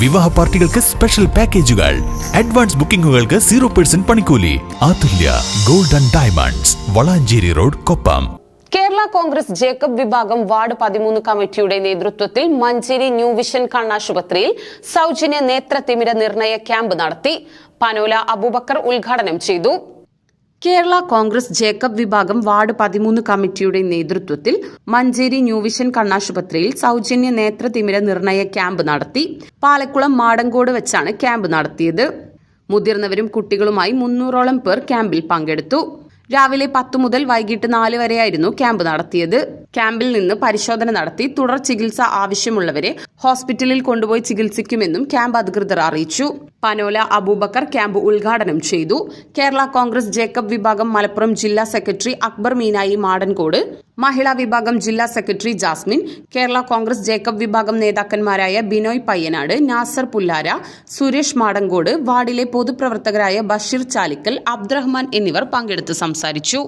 വിവാഹ പാർട്ടികൾക്ക് സ്പെഷ്യൽ പാക്കേജുകൾ അഡ്വാൻസ് ബുക്കിംഗുകൾക്ക് സീറോ പെർസെന്റ് പണിക്കൂലി. Athulya golden diamonds Valanchery road Koppam. Kerala Congress Jacob വിഭാഗം വാർഡ് പതിമൂന്ന് കമ്മിറ്റിയുടെ നേതൃത്വത്തിൽ മഞ്ചേരി ന്യൂ വിഷൻ കണ്ണാശുപത്രിയിൽ സൗജന്യ നേത്രത്തിമിര നിർണയ ക്യാമ്പ് നടത്തി. പനോല അബൂബക്കർ ഉദ്ഘാടനം ചെയ്തു. കേരള കോൺഗ്രസ് ജേക്കബ് വിഭാഗം വാർഡ് പതിമൂന്ന് കമ്മിറ്റിയുടെ നേതൃത്വത്തിൽ മഞ്ചേരി ന്യൂവിഷൻ കണ്ണാശുപത്രിയിൽ കണ്ണാശുപത്രിയിൽ നേത്ര തിമിര നിർണയ ക്യാമ്പ് നടത്തി പാലക്കുളം മാടങ്കോട് വെച്ചാണ് ക്യാമ്പ് നടത്തിയത്. മുതിർന്നവരും കുട്ടികളുമായി മുന്നൂറോളം പേർ ക്യാമ്പിൽ പങ്കെടുത്തു. രാവിലെ പത്തു മുതൽ വൈകിട്ട് നാല് വരെയായിരുന്നു ക്യാമ്പ് നടത്തിയത്. ക്യാമ്പിൽ നിന്ന് പരിശോധന നടത്തി തുടർ ചികിത്സ ആവശ്യമുള്ളവരെ ഹോസ്പിറ്റലിൽ കൊണ്ടുപോയി ചികിത്സിക്കുമെന്നും ക്യാമ്പ് അധികൃതർ അറിയിച്ചു. പനോല അബൂബക്കർ ക്യാമ്പ് ഉദ്ഘാടനം ചെയ്തു. കേരള കോൺഗ്രസ് ജേക്കബ് വിഭാഗം മലപ്പുറം ജില്ലാ സെക്രട്ടറി അക്ബർ മീനായി മാടൻകോട് മഹിളാ വിഭാഗം ജില്ലാ secretary Jasmine Kerala Congress Jacob വിഭാഗം നേതാക്കന്മാരായ ബിനോയ് പയ്യനാട് നാസർ പുല്ലാര സുരേഷ് മാടങ്കോട് വാർഡിലെ പൊതുപ്രവർത്തകരായ ബഷീർ ചാലിക്കൽ അബ്ദുറഹ്മാൻ എന്നിവർ പങ്കെടുത്ത് സംസാരിച്ചു.